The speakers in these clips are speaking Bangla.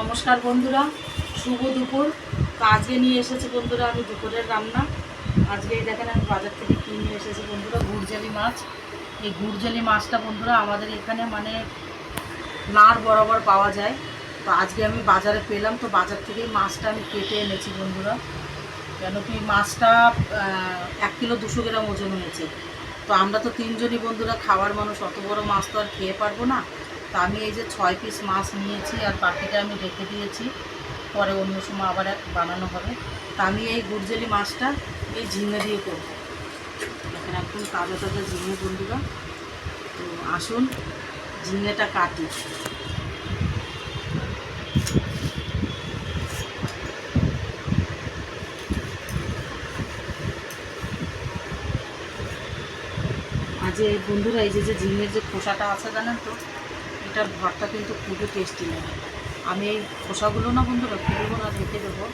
নমস্কার বন্ধুরা, শুভ দুপুর। তো আজকে নিয়ে এসেছি বন্ধুরা আমি দুপুরের রান্না। আজকে দেখেন আমি বাজার থেকে কিনে এসেছি বন্ধুরা, গুড়জালি মাছ। এই গুড়জালি মাছটা বন্ধুরা আমাদের এখানে মানে নার বরাবর পাওয়া যায়। তো আজকে আমি বাজারে পেলাম, তো বাজার থেকেই মাছটা আমি কেটে এনেছি বন্ধুরা। কেন কি মাছটা এক কিলো দুশো গ্রাম ওজন হয়েছে। তো আমরা তো তিনজনই বন্ধুরা, খাওয়ার মানুষ, অত বড় মাছ তো আর খেয়ে পারব না। তো আমি এই যে ছয় পিস মাছ নিয়েছি আর বাকিটা আমি রেখে দিয়েছি। পরে অন্য সময় আবার বানানো হবে। তো আমি এই গুড়জেলি মাছটা এই ঝিঙে দিয়ে করব। এখানে একদম তাজা তাজা ঝিঙে বন্ধুরা। তো আসুন, ঝিঙেটা কাটি। এই বন্ধুরা, এই যে যে ঝিঙের যে খোসাটা আছে জানেন তো এটার ভরটা কিন্তু খুবই টেস্টি লাগে। আমি এই খোসাগুলো না বন্ধুরা ফেলব না রেখে দেবো।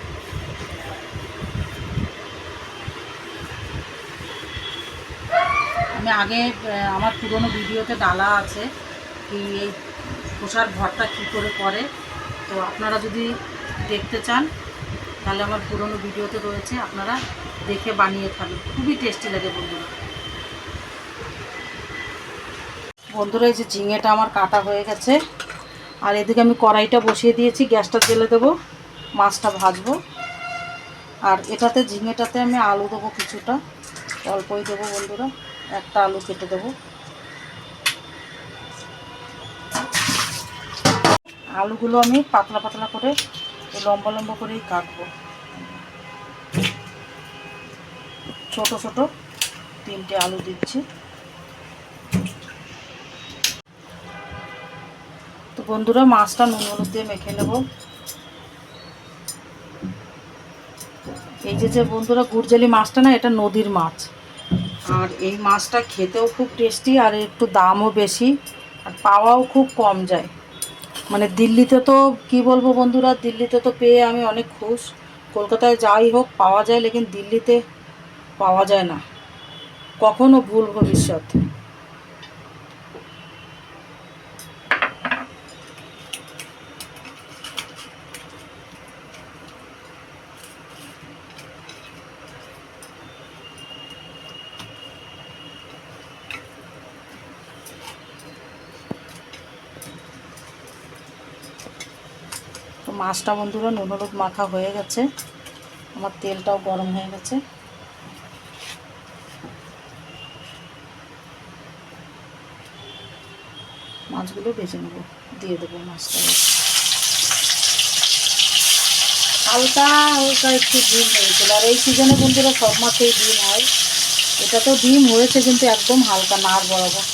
আমি আগে আমার পুরনো ভিডিওতে ডালা আছে কি এই খোসার ভরটা কী করে করে। তো আপনারা যদি দেখতে চান, তাহলে আমার পুরনো ভিডিওতে রয়েছে, আপনারা দেখে বানিয়ে খাবেন। খুবই টেস্টি লাগে বন্ধুরা। বন্ধুরা, এই যে ঝিঙেটা আমার কাটা হয়ে গেছে। আর এদিকে আমি কড়াইটা বসিয়ে দিয়েছি, গ্যাসটা জেলে দেবো, মাছটা ভাজবো। আর এটাতে, ঝিঙেটাতে আমি আলু দেবো কিছুটা, অল্পই দেবো বন্ধুরা, একটা আলু কেটে দেবো। আলুগুলো আমি পাতলা পাতলা করে, লম্বা লম্বা করেই কাটবো। ছোট ছোট তিনটে আলু দিচ্ছি। তো বন্ধুরা, মাছটা নুন হলুদ দিয়ে মেখে নেব। এই যে যে বন্ধুরা, গুড়জালি মাছটা না, এটা নদীর মাছ। আর এই মাছটা খেতেও খুব টেস্টি আর একটু দামও বেশি আর পাওয়াও খুব কম যায়। মানে দিল্লিতে তো, কি বলব বন্ধুরা, দিল্লিতে তো পেয়ে আমি অনেক খুশ। কলকাতায় যাই হোক, পাওয়া যায়, লেকিন দিল্লিতে পাওয়া যায় না। কখনো ভুল ভবিষ্যৎ তো মাছটা বন্ধুরা নুন মাখা হয়ে গেছে। আমার তেলটাও গরম হয়ে গেছে। মাছগুলো ভেজে নেব, দিয়ে দেবো মাছটা। হালকা হালকা একটু ডিম হয়েছিল আর এই সিজনে বন্ধুরা সব মাছেই ডিম হয়। এটা তো ডিম হয়েছে কিন্তু একদম হালকা নাড় বরাবর।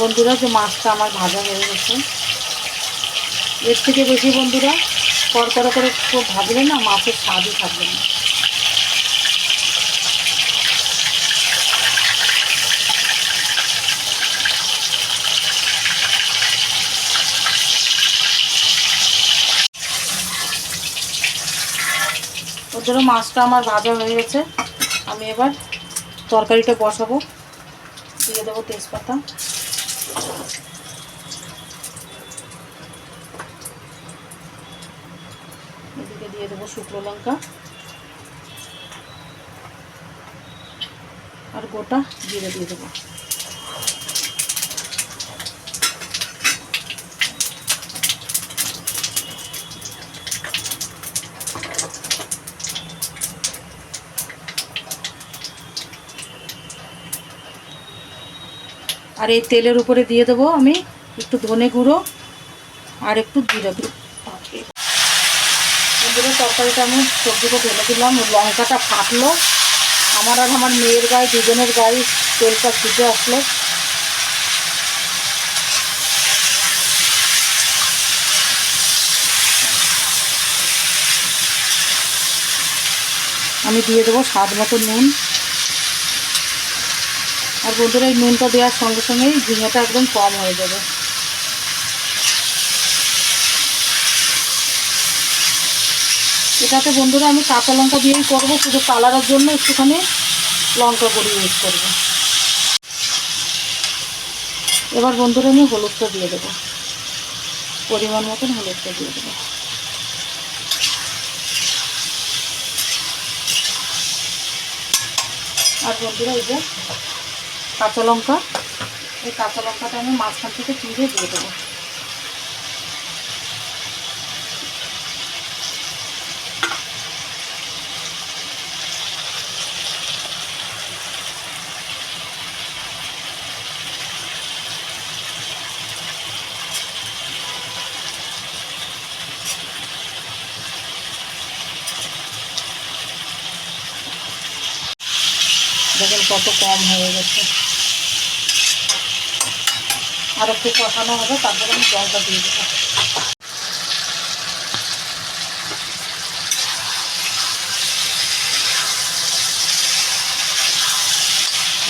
বন্ধুরা, যে মাছটা আমার ভাজা হয়ে গেছে। এর থেকে বেশি বন্ধুরা কড়কড়া করে খুব ভাজলে না মাছের স্বাদই থাকবে না। জন্য মাছটা আমার ভাজা হয়ে গেছে। আমি এবার তরকারিটা বসাবো। দিয়ে দেবো তেজপাতা। এদিকে দিয়ে দেবো শুকনো লঙ্কা। আর গোটা জিরে দিয়ে দেবো। আর এই তেলের উপরে দিয়ে দেবো আমি একটু ধনে গুঁড়ো আর একটু জিরা গুঁড়ো। বন্ধুরা তরকারিটা আমি সবজিটা ঢেলে দিলাম লঙ্কাটা ফাটলো। আমার আর আমার মেয়ের গায়ে দুজনের গায়ে তেলটা ছুটে আসলো। আমি দিয়ে দেবো স্বাদ মতো নুন। আর বন্ধুরা, এই নুনটা দেওয়ার সঙ্গে সঙ্গেই ঝিঙেটা একদম কম হয়ে যাবে। এটাতে বন্ধুরা, আমি কাঁচা লঙ্কা দিয়েই করব, শুধু কালারের জন্য একটুখানি লঙ্কা গুঁড়ি ইউজ করব। এবার বন্ধুরা, আমি হলুদটা দিয়ে দেবো। পরিমাণ মতন হলুদটা দিয়ে দেবো। আর বন্ধুরা, এই যে কাঁচা লঙ্কা। এই কাঁচা লঙ্কাটা আমি মাঝখান থেকে চিড়ে দিয়ে দেবো। দেখেন কত কম হয়ে গেছে। আর একটু কষানো হবে, তারপরে আমি জলটা দিয়ে দেবো।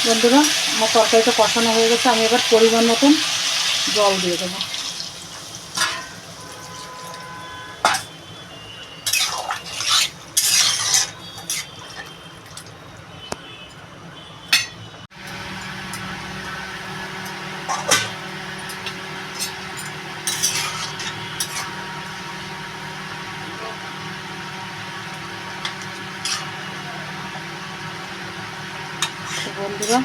বন্ধুরা, আমার তরকারিটা কষানো হয়ে গেছে, আমি এবার পরিমাণ মতন জল দিয়ে দেবো। তো বন্ধুরা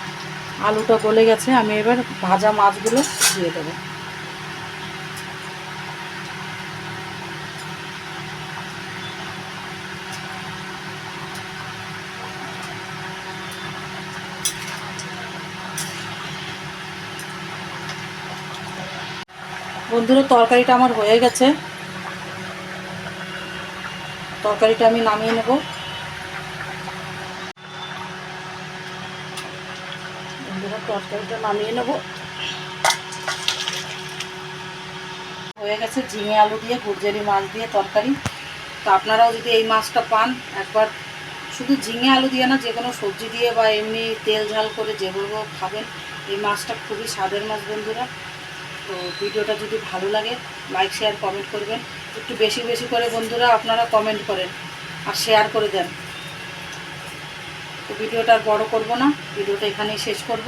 আলুটা গলে গেছে, আমি এবার ভাজা মাছগুলো দিয়ে দেবো। বন্ধুরা, তরকারিটা আমার হয়ে গেছে। তরকারিটা আমি নামিয়ে নেব বন্ধুরা তরকারিটা নামিয়ে নেব। হয়ে গেছে ঝিঙে আলু দিয়ে গুরজারি মাছ দিয়ে তরকারি। তো আপনারাও যদি এই মাছটা পান, একবার শুধু ঝিঙে আলু দিয়ে না যে কোনো সবজি দিয়ে বা এমনি তেল ঝাল করে যেভাবে খাবেন, এই মাছটা খুবই স্বাদের মাছ বন্ধুরা। তো ভিডিওটা যদি ভালো লাগে, লাইক, শেয়ার, কমেন্ট করবেন। একটু বেশি বেশি করে বন্ধুরা আপনারা কমেন্ট করেন আর শেয়ার করে দেন। তো ভিডিওটা বড় করব না, ভিডিওটা এখানেই শেষ করব।